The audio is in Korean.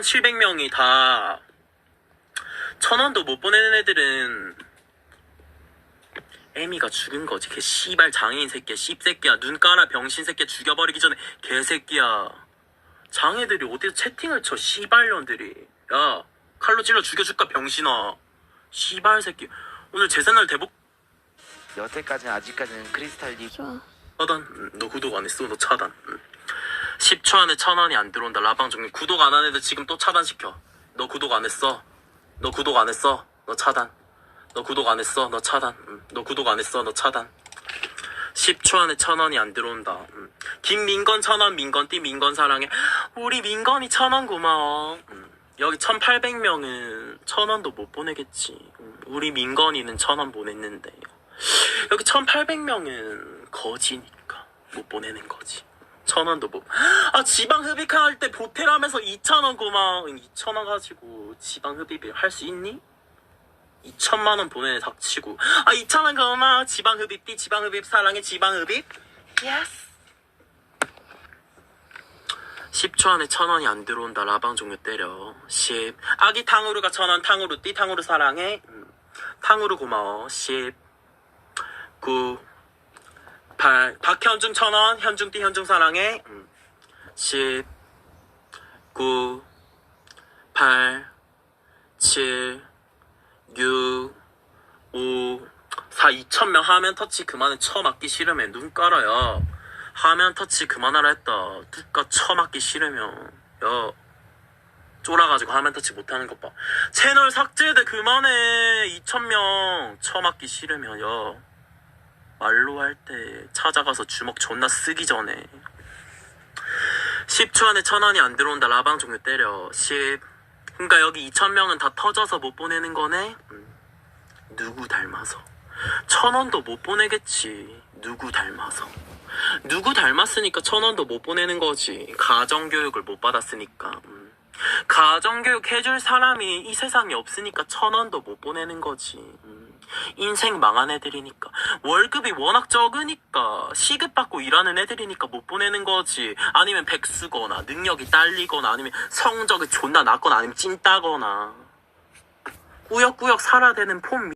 1700명이 다 천원도 못 보내는 애들은 애미가 죽은 거지. 걔 씨발 장애인 새끼야, 씹새끼야, 눈 깔아 병신 새끼야 죽여버리기 전에 개새끼야. 장애들이 어디서 채팅을 쳐, 씨발년들이. 야, 칼로 찔러 죽여줄까, 병신아. 씨발 새끼. 오늘 제삿날 대복 여태까지는 아직까지는 크리스탈 리 좋아. 차단. 음, 너 구독 안 했어? 너 차단. 음. 10초 안에 천 원이 안 들어온다. 라방 종류. 구독 안 한 애들 지금 또 차단시켜. 너 구독 안 했어? 너 구독 안 했어? 너 차단. 너 구독 안 했어? 너 차단. 음. 너 구독 안 했어? 너 차단. 10초 안에 천 원이 안 들어온다. 음. 김민건 천 원, 민건 띠 민건 사랑해. 우리 민건이 천 원 고마워. 음. 여기 1,800명은 천 원도 못 보내겠지. 음. 우리 민건이는 천 원 보냈는데. 여기 1,800명은 거지니까 못 보내는 거지. 천 원도 못. 아 지방 흡입카 할 때 보태라면서 2천 원 고마워. 2천 원 가지고 지방 흡입을 할 수 있니? 2천만 원 보내는 닥치고. 아 2천 원 고마워. 지방 흡입 띠 지방 흡입 사랑해 지방 흡입. 예스. 10초 안에 천 원이 안 들어온다. 라방 종류 때려. 10. 아기 탕후루가 천 원. 탕후루 띠 탕후루 사랑해. 음. 탕후루 고마워. 10. 9 8 박현중 천원 현중띠 현중 사랑해. 음. 10 9 8 7 6 5 4 2천명 화면 터치 그만해. 처맞기 싫으면 눈 깔아요. 화면 터치 그만하라 했다. 누가 처맞기 싫으면. 야 쫄아가지고 화면 터치 못하는 것봐. 채널 삭제돼. 그만해. 2천명 처맞기 싫으면. 야 말로 할 때 찾아가서 주먹 존나 쓰기 전에 10초 안에 천 원이 안 들어온다. 라방 종류 때려. 10 그러니까 여기 2천 명은 다 터져서 못 보내는 거네? 음. 누구 닮아서? 천 원도 못 보내겠지. 누구 닮아서? 누구 닮았으니까 천 원도 못 보내는 거지. 가정교육을 못 받았으니까. 음. 가정교육 해줄 사람이 이 세상에 없으니까 천 원도 못 보내는 거지. 음. 인생 망한 애들이니까. 월급이 워낙 적으니까 시급받고 일하는 애들이니까 못 보내는 거지. 아니면 백수거나 능력이 딸리거나 아니면 성적이 존나 낮거나 아니면 찐따거나. 꾸역꾸역 살아야 되는 폼